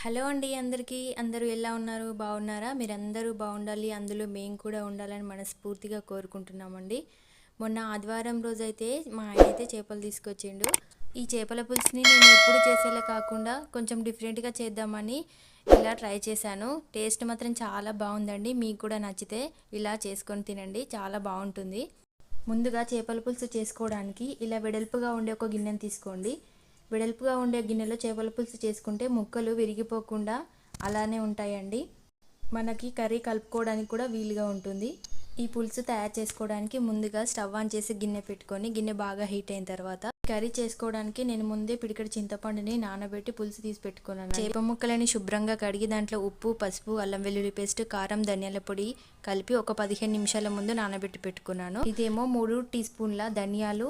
Hello అండి అందరికీ. అందరూ ఎలా ఉన్నారు? బాగున్నారా? మీరందరూ బాగుండాలి. అందులో మేము కూడా ఉండాలని మనస్ఫూర్తిగా కోరుకుంటున్నామండి. మొన్న ఆదివారం రోజైతే మా ఆయన అయితే చేపలు తీసుకొచ్చిండు. ఈ చేపల పులుసుని నేను ఎప్పుడు చేసేలా కాకుండా కొంచెం డిఫరెంట్గా చేద్దామని ఇలా ట్రై చేశాను. టేస్ట్ మాత్రం చాలా బాగుందండి. మీకు కూడా నచ్చితే ఇలా చేసుకొని తినండి. చాలా బాగుంటుంది. ముందుగా చేపల పులుసు చేసుకోవడానికి ఇలా వెడల్పుగా ఉండే ఒక గిన్నెను తీసుకోండి. వెడల్పుగా ఉండే గిన్నెలో చేపల పులుసు చేసుకుంటే ముక్కలు విరిగిపోకుండా అలానే ఉంటాయండి. మనకి కర్రీ కలుపుకోవడానికి కూడా వీలుగా ఉంటుంది. ఈ పులుసు తయారు చేసుకోవడానికి ముందుగా స్టవ్ ఆన్ చేసి గిన్నె పెట్టుకొని గిన్నె బాగా హీట్ అయిన తర్వాత కర్రీ చేసుకోవడానికి నేను ముందే పిడికడి చింతపండుని నానబెట్టి పులుసు తీసి పెట్టుకున్నాను చేప ముక్కలని శుభ్రంగా కడిగి దాంట్లో ఉప్పు పసుపు అల్లం వెల్లుల్లి పేస్ట్ కారం ధనియాల పొడి కలిపి ఒక పదిహేను నిమిషాల ముందు నానబెట్టి పెట్టుకున్నాను. ఇదేమో మూడు టీ స్పూన్ల ధనియాలు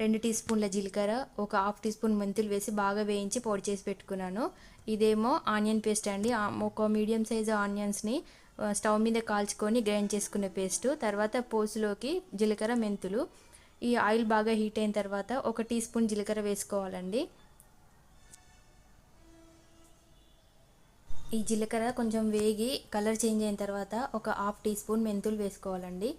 రెండు టీ స్పూన్ల జీలకర్ర ఒక హాఫ్ టీ స్పూన్ మెంతులు వేసి బాగా వేయించి పొడి చేసి పెట్టుకున్నాను. ఇదేమో ఆనియన్ పేస్ట్ అండి. ఒక మీడియం సైజు ఆనియన్స్ని స్టవ్ మీద కాల్చుకొని గ్రైండ్ చేసుకునే పేస్ట్. తర్వాత పోసులోకి జీలకర్ర మెంతులు. ఈ ఆయిల్ బాగా హీట్ అయిన తర్వాత ఒక టీ స్పూన్ జీలకర్ర వేసుకోవాలండి. ఈ జీలకర్ర కొంచెం వేగి కలర్ చేంజ్ అయిన తర్వాత ఒక హాఫ్ టీ స్పూన్ మెంతులు వేసుకోవాలండి.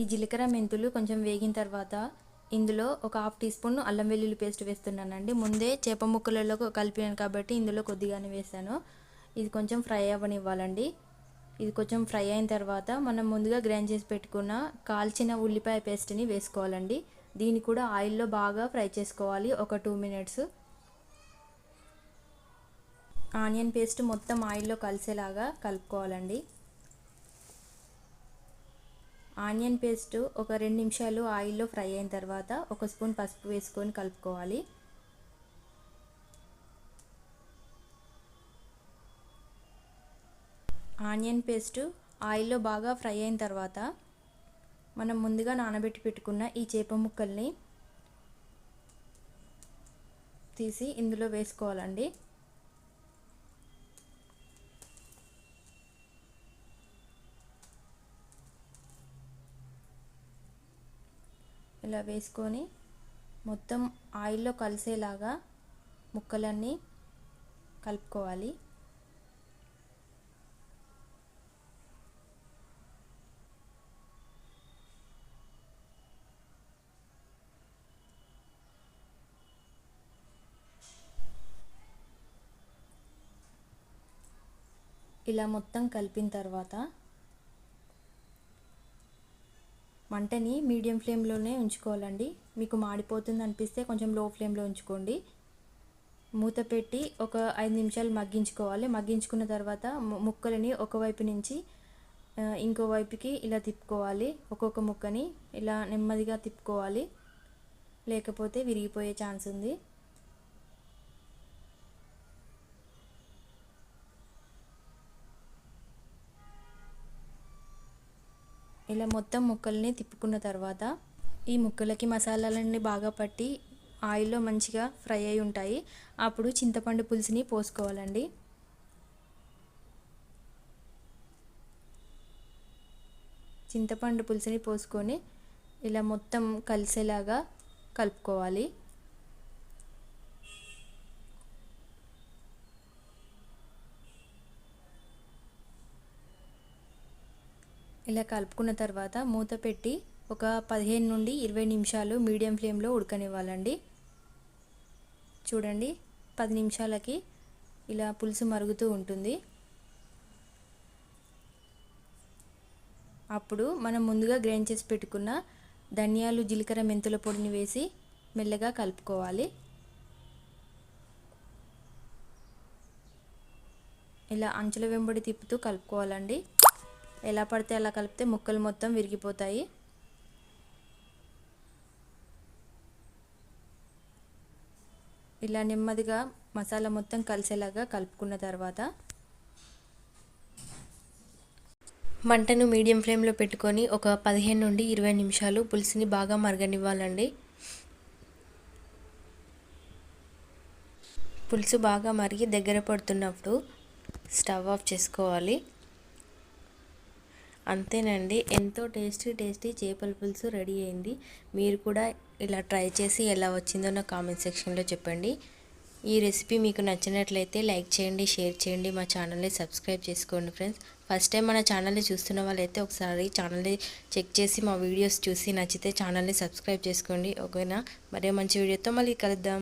ఈ జీలకర్ర మెంతులు కొంచెం వేగిన తర్వాత ఇందులో ఒక హాఫ్ టీ స్పూన్ అల్లం వెల్లుల్లి పేస్ట్ వేస్తున్నానండి. ముందే చేప ముక్కలలో కలిపాను కాబట్టి ఇందులో కొద్దిగానే వేసాను. ఇది కొంచెం ఫ్రై అవ్వనివ్వాలండి. ఇది కొంచెం ఫ్రై అయిన తర్వాత మనం ముందుగా గ్రైండ్ చేసి పెట్టుకున్న కాల్చిన ఉల్లిపాయ పేస్ట్ని వేసుకోవాలండి. దీన్ని కూడా ఆయిల్లో బాగా ఫ్రై చేసుకోవాలి. ఒక టూ మినిట్స్. ఆనియన్ పేస్ట్ మొత్తం ఆయిల్లో కలిసేలాగా కలుపుకోవాలండి. ఆనియన్ పేస్ట్ ఒక రెండు నిమిషాలు ఆయిల్లో ఫ్రై అయిన తర్వాత ఒక స్పూన్ పసుపు వేసుకొని కలుపుకోవాలి. ఆనియన్ పేస్ట్ ఆయిల్లో బాగా ఫ్రై అయిన తర్వాత మనం ముందుగా నానబెట్టి పెట్టుకున్న ఈ చేప ముక్కల్ని తీసి ఇందులో వేసుకోవాలండి. ఇలా వేసుకొని మొత్తం ఆయిల్లో కలిసేలాగా ముక్కలన్నీ కలుపుకోవాలి. ఇలా మొత్తం కలిపిన తర్వాత మంటని మీడియం ఫ్లేమ్లోనే ఉంచుకోవాలండి. మీకు మాడిపోతుంది అనిపిస్తే కొంచెం లో ఫ్లేమ్లో ఉంచుకోండి. మూత పెట్టి ఒక ఐదు నిమిషాలు మగ్గించుకోవాలి. మగ్గించుకున్న తర్వాత ముక్కలని ఒకవైపు నుంచి ఇంకో వైపుకి ఇలా తిప్పుకోవాలి. ఒక్కొక్క ముక్కని ఇలా నెమ్మదిగా తిప్పుకోవాలి. లేకపోతే విరిగిపోయే ఛాన్స్ ఉంది. ఇలా మొత్తం ముక్కల్ని తిప్పుకున్న తర్వాత ఈ ముక్కలకి మసాలాలన్నీ బాగా పట్టి ఆయిల్లో మంచిగా ఫ్రై అయి ఉంటాయి. అప్పుడు చింతపండు పులుసుని పోసుకోవాలండి. చింతపండు పులుసుని పోసుకొని ఇలా మొత్తం కలిసేలాగా కలుపుకోవాలి. ఇలా కలుపుకున్న తర్వాత మూత పెట్టి ఒక పదిహేను నుండి ఇరవై నిమిషాలు మీడియం ఫ్లేమ్లో ఉడకనివ్వాలండి. చూడండి పది నిమిషాలకి ఇలా పులుసు మరుగుతూ ఉంటుంది. అప్పుడు మనం ముందుగా గ్రైండ్ చేసి పెట్టుకున్న ధనియాలు జీలకర్ర మెంతుల పొడిని వేసి మెల్లగా కలుపుకోవాలి. ఇలా అంచుల వెంబడి తిప్పుతూ కలుపుకోవాలండి. ఎలా పడితే అలా కలిపితే ముక్కలు మొత్తం విరిగిపోతాయి. ఇలా నెమ్మదిగా మసాలా మొత్తం కలిసేలాగా కలుపుకున్న తర్వాత మంటను మీడియం ఫ్లేమ్లో పెట్టుకొని ఒక పదిహేను నుండి ఇరవై నిమిషాలు పులుసుని బాగా మరగనివ్వాలండి. పులుసు బాగా మరిగి దగ్గర పడుతున్నప్పుడు స్టవ్ ఆఫ్ చేసుకోవాలి. అంతేనండి. ఎంతో టేస్టీ టేస్టీ చేపల పులుసు రెడీ అయింది. మీరు కూడా ఇలా ట్రై చేసి ఎలా వచ్చిందో నా కామెంట్ సెక్షన్లో చెప్పండి. ఈ రెసిపీ మీకు నచ్చినట్లయితే లైక్ చేయండి షేర్ చేయండి మా ఛానల్ని సబ్స్క్రైబ్ చేసుకోండి ఫ్రెండ్స్. ఫస్ట్ టైం మన ఛానల్ని చూస్తున్న వాళ్ళైతే ఒకసారి ఛానల్ని చెక్ చేసి మా వీడియోస్ చూసి నచ్చితే ఛానల్ని సబ్స్క్రైబ్ చేసుకోండి. ఓకేనా? మరే మంచి వీడియోతో మళ్ళీ కలుద్దాం.